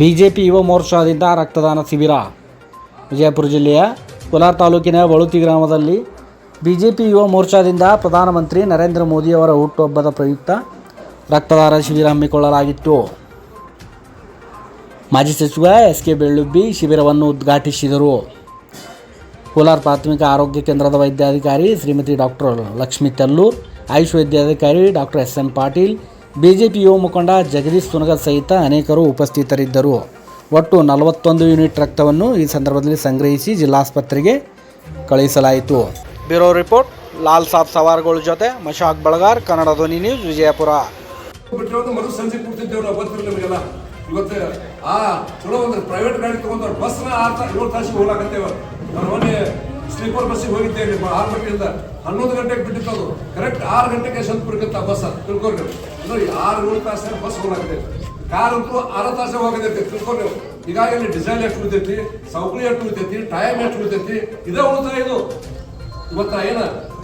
BJP ಯುವ ಮೋರ್ಚಾದಿಂದ ರಕ್ತದಾನ ಶಿಬಿರ. ವಿಜಯಪುರ ಜಿಲ್ಲೆಯ ಕೋಲಾರ ತಾಲೂಕಿನ ಬಳುತಿ ಗ್ರಾಮದಲ್ಲಿ ಬಿಜೆಪಿ ಯುವ ಮೋರ್ಚಾದಿಂದ ಪ್ರಧಾನಮಂತ್ರಿ ನರೇಂದ್ರ ಮೋದಿಯವರ ಹುಟ್ಟುಹಬ್ಬದ ಪ್ರಯುಕ್ತ ರಕ್ತದಾನ ಶಿಬಿರ ಹಮ್ಮಿಕೊಳ್ಳಲಾಗಿತ್ತು. ಮಾಜಿ ಸಚಿವ ಎಸ್ ಕೆ ಬೆಳ್ಳುಬ್ಬಿ ಶಿಬಿರವನ್ನು ಉದ್ಘಾಟಿಸಿದರು. ಕೋಲಾರ ಪ್ರಾಥಮಿಕ ಆರೋಗ್ಯ ಕೇಂದ್ರದ ವೈದ್ಯಾಧಿಕಾರಿ ಶ್ರೀಮತಿ ಡಾಕ್ಟರ್ ಲಕ್ಷ್ಮೀ ತಲ್ಲೂರ್, ಆಯುಷ್ ವೈದ್ಯಾಧಿಕಾರಿ doctor S N Patil BJP ಯುವ ಮುಖಂಡ ಜಗದೀಶ್ ಸುನಗ ಸಹಿತ ಅನೇಕರು ಉಪಸ್ಥಿತರಿದ್ದರು. ಒಟ್ಟು ನಲವತ್ತೊಂದು ಯೂನಿಟ್ ರಕ್ತವನ್ನು ಈ ಸಂದರ್ಭದಲ್ಲಿ ಸಂಗ್ರಹಿಸಿ ಜಿಲ್ಲಾಸ್ಪತ್ರೆಗೆ ಕಳುಹಿಸಲಾಯಿತು. ಬ್ಯೂರೋ ರಿಪೋರ್ಟ್ ಲಾಲ್ ಸಾಬ್ ಸವಾರ್ಗಳ ಜೊತೆ ಮಶಾಕ್ ಬಳಗಾರ್ ಕನ್ನಡ ಧ್ವನಿ ನ್ಯೂಸ್ ವಿಜಯಪುರ. ಬಿಟ್ಟಿರೋದು ಮರು ಸಂಜೆ ಕೂಡ್ತಿದ್ದೇವೆ ನಾವು ಗೊತ್ತಿರಲಿ ನಿಮಗೆಲ್ಲ. ಇವತ್ತು ಆ ಚಲೋ ಒಂದು ಪ್ರೈವೇಟ್ ಗಾಡಿ ತಗೊಂಡ್ರು ಬಸ್ನ ಆರು ಏಳು ತಾಸಿಗೆ ಹೋಗ್ಲಾಕತ್ತೇವ ನಾನು ಮೊನ್ನೆ ಸ್ಲೀಪರ್ ಬಸ್ಸಿಗೆ ಹೋಗಿದ್ದೇವೆ ಗಂಟೆಯಿಂದ ಹನ್ನೊಂದು ಗಂಟೆಗೆ ಬಿಟ್ಟಿತ್ತು ಅದು ಕರೆಕ್ಟ್ ಆರು ಗಂಟೆಗೆ ಯಶವಂತಪುರಕ್ಕೆ ಬಸ್ ತಿಳ್ಕೊಂಡು ಅಂದ್ರೆ ಆರು ಏಳು ತಾಸಿನ ಬಸ್ ಹೋಗಿದೆ ಕಾರ್ ಅಂತೂ ಆರು ತಾಸೆ ಹೋಗತೈತಿ ತಿಳ್ಕೊಂಡು ಈಗಾಗಲೇ ಡಿಸೈಲ್ ಎಷ್ಟು ಉಳಿತೈತಿ ಸೌಕರ್ಯ ಎಷ್ಟು ಉಳಿತೈತಿ ಟೈಮ್ ಎಷ್ಟು ಉಳಿತೈತಿ ಇದೇ ಉಳಿತಾಯ ಇದು. ಇವತ್ತ ಏನ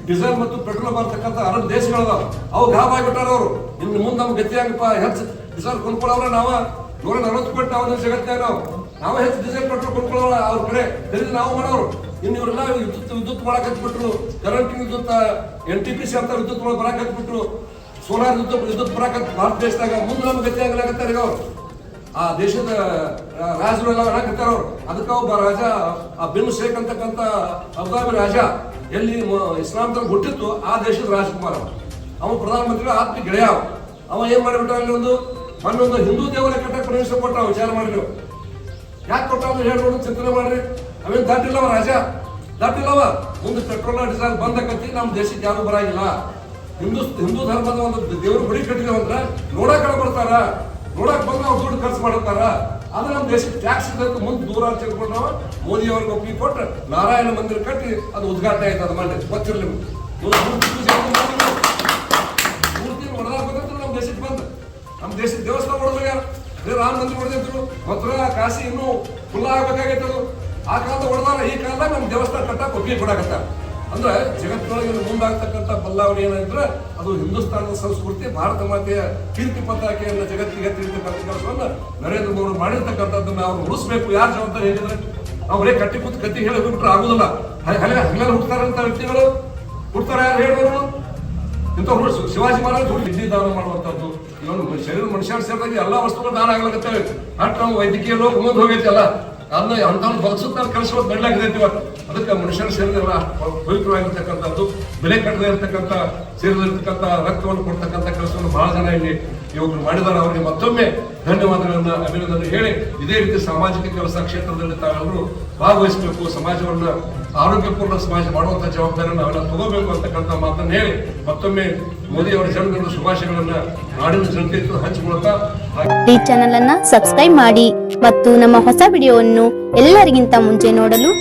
ಡೀಸೆಲ್ ಮತ್ತು ಪೆಟ್ರೋಲ್ ಬರ್ತಕ್ಕಂಥ ಅರಬ್ ದೇಶಗಳದಾವ. ಅವು ಲಾಭ ಆಗಿಬಿಟ್ಟಾರ ಅವರು. ಇನ್ನು ಮುಂದೆ ನಮ್ಗೆ ಗತಿ ಆಗಪ್ಪ ಹೆಚ್ಚು ಡಿಸೇಲ್ ಕೊಂಡ್ಕೊಳ್ಳೋರ ನಾವ. ನೂರ ನಲವತ್ತು ಕೊಟ್ಟು ನಾವು ಜಗತ್ತಾಗ ನಾವು. ನಾವು ಹೆಚ್ಚು ಡೀಸೆಲ್ ಪೆಟ್ರೋಲ್ ಕೊಂಡ್ಕೊಳ್ಳೋರ ಅವ್ರ ಕಡೆ. ನಾವು ಮಾಡೋರು. ಇನ್ನು ಇವರೆಲ್ಲ ವಿದ್ಯುತ್ ವಿದ್ಯುತ್ ಮಾಡಕ್ ಹತ್ಬಿಟ್ರು. ಕರೆಂಟ್ ವಿದ್ಯುತ್ ಎನ್ ಟಿ ಪಿ ಸಿ ಅಂತ ವಿದ್ಯುತ್ ಬರಕ್ ಹತ್ಬಿಟ್ರು. ಸೋಲಾರ್ ವಿದ್ಯುತ್ ವಿದ್ಯುತ್ ಬರಕ್ ಭಾರತ ದೇಶದಾಗ ಮುಂದೆ ನಮ್ಗೆ ಗತಿ ಆಗ್ಲಾಕತ್ತಾರ ಅವ್ರು. ಆ ದೇಶದ ರಾಜರು ಎಲ್ಲ ಹಾಕತ್ತಾರ ಅವ್ರು. ಅದಕ್ಕೆ ಒಬ್ಬ ರಾಜ, ಆ ಬಿನ್ ಶೇಖ್ ಅಂತಕ್ಕಂಥ ಅಬುದಾಬಿ ರಾಜ ಎಲ್ಲಿ ಇಸ್ಲಾಂ ಧರ್ಮ ಹುಟ್ಟಿತ್ತು, ಆ ದೇಶದ ರಾಜಕುಮಾರ ಅವ ಪ್ರಧಾನಮಂತ್ರಿಗಳು ಪ್ರಧಾನಮಂತ್ರಿ ಆತ್ಮ ಗೆಳೆಯ ಅವ. ಏನ್ ಮಾಡಿಬಿಟ್ಟ ಅಲ್ಲಿ ಒಂದು, ಮೊನ್ನೆ ಒಂದು ಹಿಂದೂ ದೇವರ ಕಟ್ಟಕ್ಕೆ ಪ್ರವೇಶ ಕೊಟ್ಟ ವಿಚಾರ ಮಾಡಿ ನೀವು ಯಾಕೆ ಕೊಟ್ಟ ಹೇಳ್ಬೋದು ಚಿಂತನೆ ಮಾಡ್ರಿ. ಅವೇನ್ ದಾಟಿಲ್ಲವ ರಾಜ? ದಾಟಿಲ್ಲವ? ಮುಂದೆ ಪೆಟ್ರೋಲ್ ಡೀಸೆಲ್ ಬಂದಕತ್ತಿ ನಮ್ಮ ದೇಶಕ್ಕೆ ಯಾರು ಬರಂಗಿಲ್ಲ. ಹಿಂದೂ ಹಿಂದೂ ಧರ್ಮದ ಒಂದು ದೇವ್ರ ಗುಡಿ ಕಟ್ಟಿದೇವ ಅಂದ್ರೆ ನೋಡಕ್ ಬರ್ತಾರ. ನೋಡಕ್ ಬಂದು ಅವ್ರು ದುಡ್ಡು ಖರ್ಚು ಮಾಡುತ್ತಾರ. ಆದ್ರೆ ನಮ್ಮ ದೇಶಕ್ಕೆ ಟ್ಯಾಕ್ಸ್ ಇದ್ದಂತ ಮುಂದೆ ದೂರ ತೆಗೆದುಕೊಂಡು ನಾವು ಮೋದಿ ಅವ್ರಿಗೆ ಒಪ್ಪಿಗೆ ಕೊಟ್ಟು ನಾರಾಯಣ ಮಂದಿರ ಕಟ್ಟಿ ಅದು ಉದ್ಘಾಟನೆ ಆಯ್ತು, ಅದು ಮಾಡಿ ಗೊತ್ತಿರಲಿ ಮೂರ್ತಿ ಬಂದಂತ ನಮ್ಮ ದೇಶಕ್ಕೆ ಬಂದ. ನಮ್ಮ ದೇಶದ ದೇವಸ್ಥಾನ ಹೊಡೆದ್ರು ಯಾರು? ರಾಮ ಮಂದಿರ ಹೊಡೆದಿದ್ರು. ಮಥುರಾ ಕಾಶಿ, ಇನ್ನೂ ಫುಲ್ ಆಗ್ಬೇಕಾಗೈತೆ ಅದು. ಆ ಕಾಲದ ಹೊಡೆದಾರ, ಈ ಕಾಲದಾಗ ನಮ್ಮ ದೇವಸ್ಥಾನ ಕಟ್ಟಕ್ಕೆ ಒಪ್ಪಿಗೆ ಕೊಡಕತ್ತ ಅಂದ್ರೆ ಜಗತ್ತಿನೊಳಗೆ ಮುಂದಾಗ್ತಕ್ಕಂಥ ಬದಲಾವಣೆ ಏನಂದ್ರೆ ಅದು ಹಿಂದೂಸ್ತಾನದ ಸಂಸ್ಕೃತಿ, ಭಾರತ ಮಾತೆಯ ಕೀರ್ತಿ ಪತಾಕೆಯನ್ನು ಜಗತ್ತಿಗೆ ತಿಳಿದ ಕೆಲಸವನ್ನ ನರೇಂದ್ರ ಮೋದಿ ಮಾಡಿರ್ತಕ್ಕಂಥದ್ದನ್ನ ಅವ್ರು ಉಳಿಸ್ಬೇಕು. ಯಾರು ಜವಾಬ್ದಾರಿ ಹೇಳಿದ್ರೆ? ಅವರೇ ಕಟ್ಟಿ ಕೂತು ಕತ್ತಿ ಹೇಳಿ ಹೋಗ್ಬಿಟ್ರೆ ಆಗುದಿಲ್ಲ. ಹಗಲ ಹಗಲಲ್ಲಿ ಹುಡ್ತಾರಂತ ವ್ಯಕ್ತಿಗಳು? ಹುಡ್ತಾರೆ ಯಾರು ಹೇಳ್ಬೋದು ಇಂಥ ಹುಡುಗ ಶಿವಾಜಿ ಮಹಾರಾಜ್ ಕಿಡ್ನಿ ದಾನ ಮಾಡುವಂಥದ್ದು ಇವನು ಶರೀರ ಮನುಷ್ಯರ ಸೇರಿದಾಗ ಎಲ್ಲ ವಸ್ತುಗಳು ದಾನ ಆಗ್ಲಾಗತ್ತವೆ ಅಟ್ ನಾವು ವೈದ್ಯಕೀಯ ಲೋಕ ಮುಂದೆ ಹೋಗೈತಿ ಅಲ್ಲ ಅದನ್ನ ಅಂಥವ್ರು ಬದುಕುತ್ತಾರೆ ಕಳಿಸೋದು ಬೆಳ್ಳಾಗಿದೆ ಇವತ್ತು. ಅದಕ್ಕೆ ಮನುಷ್ಯರ ಶರೀರ ಪವಿತ್ರವಾಗಿರ್ತಕ್ಕಂಥದ್ದು, ಬೆಲೆ ಕಟ್ಟದೇ ಇರತಕ್ಕಂಥ ಸೇರಿದಿರ್ತಕ್ಕಂಥ ರಕ್ತವನ್ನು ಕೊಡ್ತಕ್ಕಂಥ ಕೆಲಸವನ್ನು ಬಹಳ ಜನ ಇಲ್ಲಿ ಇವರು ಮಾಡಿದ್ದಾರೆ. ಅವರಿಗೆ ಮತ್ತೊಮ್ಮೆ ಧನ್ಯವಾದಗಳನ್ನ ಅಭಿನಂದನೆ ಹೇಳಿ, ಇದೇ ರೀತಿ ಸಾಮಾಜಿಕ ಕೆಲಸ ಕ್ಷೇತ್ರದಲ್ಲಿ ತಾವೆಲ್ಲರೂ ಭಾಗವಹಿಸಬೇಕು. ಸಮಾಜವನ್ನ ಆರೋಗ್ಯಪೂರ್ಣ ಸಮಾಜ ಮಾಡುವಂತ ಜವಾಬ್ದಾರಿಯನ್ನು ನಾವೆಲ್ಲ ತಗೋಬೇಕು ಅಂತಕ್ಕಂಥ ಮಾತನ್ನು ಹೇಳಿ, ಮತ್ತೊಮ್ಮೆ ಮೋದಿ ಅವರ ಜನ್ಮದಿನದ ಶುಭಾಶಯಗಳನ್ನ ನಾಡಿನ ಜನತೆ ಹಂಚಿಕೊಳ್ತಾ ಈ ಚಾನೆಲ್ ಅನ್ನ ಸಬ್ಸ್ಕ್ರೈಬ್ ಮಾಡಿ ಮತ್ತು ನಮ್ಮ ಹೊಸ ವಿಡಿಯೋವನ್ನು ಎಲ್ಲರಿಗಿಂತ ಮುಂಚೆ ನೋಡಲು